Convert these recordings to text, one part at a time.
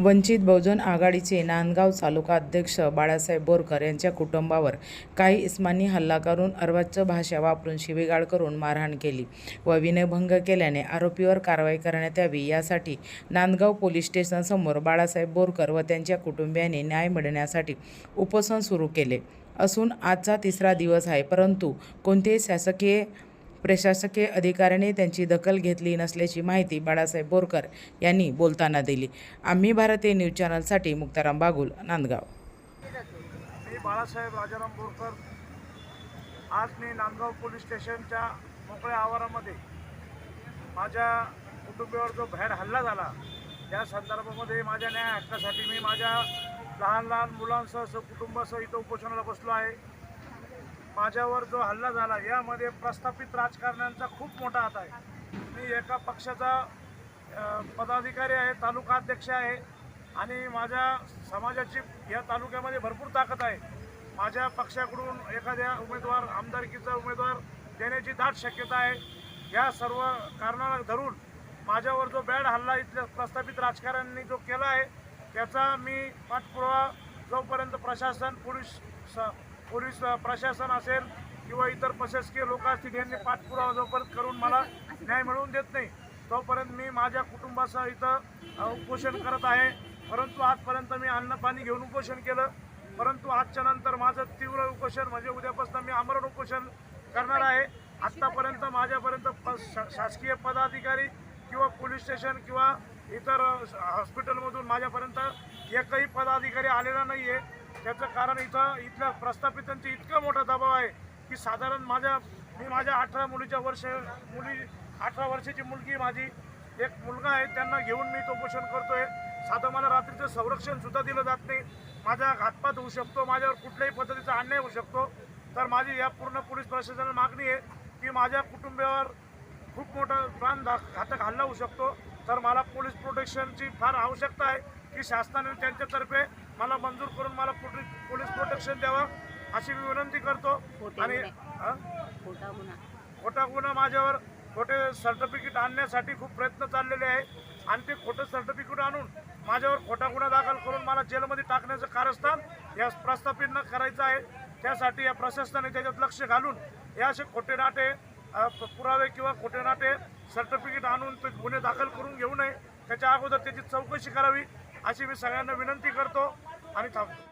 वंचित बहुजन आघाडीचे नांदगाव तालुका अध्यक्ष बाळासाहेब बोरकर यांच्या कुटुंबावर काही इस्मांनी हल्ला करून अर्वाच्च भाषा वापरून शिवीगाळ करून मारहाण केली व विनयभंग केल्याने आरोपीवर कारवाई करण्यात यावी यासाठी नांदगाव पोलीस स्टेशनसमोर बाळासाहेब बोरकर व त्यांच्या कुटुंबियांनी न्याय मिळण्यासाठी उपोषण सुरू केले. असून आजचा तिसरा दिवस आहे परंतु कोणतेही शासकीय प्रशासकीय अधिकाऱ्याने त्यांची दखल घेतली नसल्याची माहिती बाळासाहेब बोरकर यांनी बोलताना दिली. आम्ही भारतीय न्यूज चॅनलसाठी मुक्ताराम बागुल नांदगाव. मी बाळासाहेब राजाराम बोरकर. आज मी नांदगाव पोलीस स्टेशनच्या मोकळ्या आवारामध्ये माझ्या कुटुंबावर जो भैर हल्ला झाला त्या संदर्भामध्ये माझ्या न्याय हक्कासाठी मी माझ्या लहान लहान मुलांसह कुटुंबासह इथं उपोषणाला बसलो आहे. माझ्यावर जो हल्ला झाला यामध्ये प्रस्थापित राजकारण्यांचा खूप मोठा हात आहे. मी एका पक्षाचा पदाधिकारी आहे तालुका अध्यक्ष आहे आणि माझ्या समाजाची या तालुक्यामध्ये भरपूर ताकद आहे. माझ्या पक्षाकडून एखाद्या उमेदवार आमदारकीचा उमेदवार देण्याची दाट शक्यता आहे. या सर्व कारणाला धरून माझ्यावर जो बॅड हल्ला इथल्या प्रस्थापित राजकारण्यांनी जो केला आहे त्याचा मी पाठपुरावा जोपर्यंत प्रशासन पोलीस स पोलीस प्रशासन असेल किंवा इतर प्रशासकीय लोक असतील यांनी पाठपुरावा जोपर्यंत करून मला न्याय मिळवून देत नाही तोपर्यंत मी माझ्या कुटुंबासह इथं उपोषण करत आहे. परंतु आजपर्यंत मी अन्न पाणी घेऊन उपोषण केलं. परंतु आजच्या नंतर माझं तीव्र उपोषण म्हणजे उद्यापासून मी आमरण उपोषण करणार आहे. आत्तापर्यंत माझ्यापर्यंत प शा- शासकीय पदाधिकारी किंवा पोलीस स्टेशन किंवा इतर हॉस्पिटलमधून माझ्यापर्यंत एकही पदाधिकारी आलेला नाही आहे त्याचं कारण इथं इथल्या प्रस्थापितांचे इतकं मोठा दबाव आहे की साधारण माझ्या मी माझ्या अठरा मुलीच्या वर्ष मुली अठरा वर्षाची मुलगी माझी. एक मुलगा आहे त्यांना घेऊन मी तो पोषण करतोय. साधं मला रात्रीचं संरक्षणसुद्धा दिलं जात नाही. माझा घातपात होऊ शकतो माझ्यावर कुठल्याही पद्धतीचा अन्याय होऊ शकतो. तर माझी या पूर्ण पोलीस प्रशासनाला मागणी आहे की माझ्या कुटुंबावर खूप मोठा प्राण घातक हल्ला होऊ शकतो. तर मला पोलीस प्रोटेक्शनची फार आवश्यकता आहे की शासनाने त्यांच्यातर्फे मला मंजूर करून मला पोलीस पोलीस प्रोटेक्शन द्यावं अशी मी विनंती करतो. आणि? खोटा गुन्हा. खोटा गुन्हा माझ्यावर खोटे सर्टिफिकेट आणण्यासाठी खूप प्रयत्न चाललेले आहे. आणि ते खोटं सर्टिफिकेट आणून माझ्यावर खोटा गुन्हा दाखल करून मला जेलमध्ये टाकण्याचं कारस्थान या प्रस्थापित करायचं आहे. त्यासाठी या प्रशासनाने त्याच्यात लक्ष घालून हे असे खोटे नाटे पुरावे किंवा खोटे नाटे सर्टिफिकेट आणून ते गुन्हे दाखल करून घेऊ नये. त्याच्या अगोदर त्याची चौकशी करावी अशी मी सगळ्यांना विनंती करतो. आणि थांबतो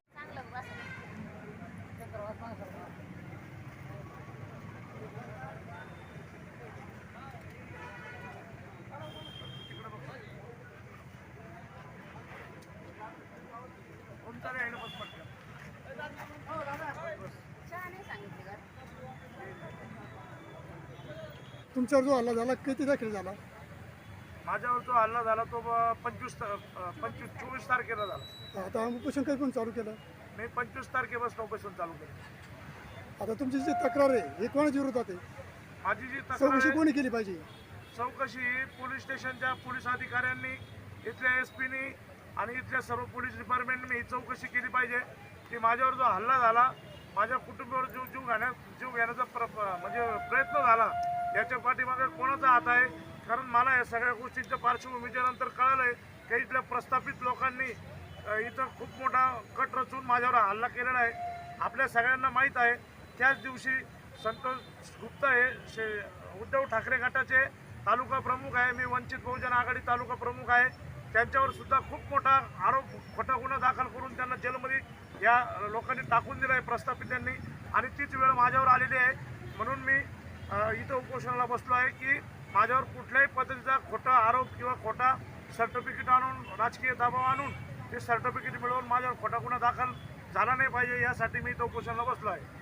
तुमच्यावर जो हल्ला झाला किती तारखेला झाला? माझ्यावर जो हल्ला झाला तो ब- पंचवीस पंचवीस चोवीस तारखेला झाला. आता उपोषण काही पण चालू केलं? मी पंचवीस तारखेपासून ऑपरेशन चालू केलं. आता तुमची जी तक्रार आहे हे कोणाच्या विरोधात आहे? माझी जी तक्रार कोणी केली पाहिजे? चौकशी पोलीस स्टेशनच्या पोलीस अधिकाऱ्यांनी इथल्या एस पीनी आणि इथल्या सर्व पोलीस डिपार्टमेंटने ही चौकशी केली पाहिजे. की माझ्यावर जो हल्ला झाला माझ्या कुटुंबावर जीव जीव घाण्यात जीव घेण्याचा प्र म्हणजे प्रयत्न झाला याच्या पाठीमागे कोणाचा हात आहे? कारण मला या सगळ्या गोष्टींच्या पार्श्वभूमीच्या नंतर कळलं आहे की इथल्या प्रस्थापित लोकांनी इथं खूप मोठा कट रचून माझ्यावर हल्ला केलेला आहे. आपल्या सगळ्यांना माहीत आहे त्याच दिवशी संतोष गुप्ता हे शे उद्धव ठाकरे गटाचे तालुका प्रमुख आहे. मी वंचित बहुजन आघाडी तालुका प्रमुख आहे. त्यांच्यावर सुद्धा खूप मोठा आरोप खोटा गुन्हा दाखल करून त्यांना जेलमध्ये या लोकांनी टाकून दिला आहे प्रस्थापितांनी. आणि तीच वेळ माझ्यावर आलेली आहे. म्हणून मी इथं उपोषणाला बसलो आहे की माझ्यावर कुठल्याही पद्धतीचा खोटा आरोप किंवा खोटा सर्टिफिकेट आणून राजकीय दबाव आणून ते सर्टिफिकेट मिळवून माझ्यावर खोटा गुन्हा दाखल झाला नाही पाहिजे यासाठी मी तो उपोषणाला बसलो आहे.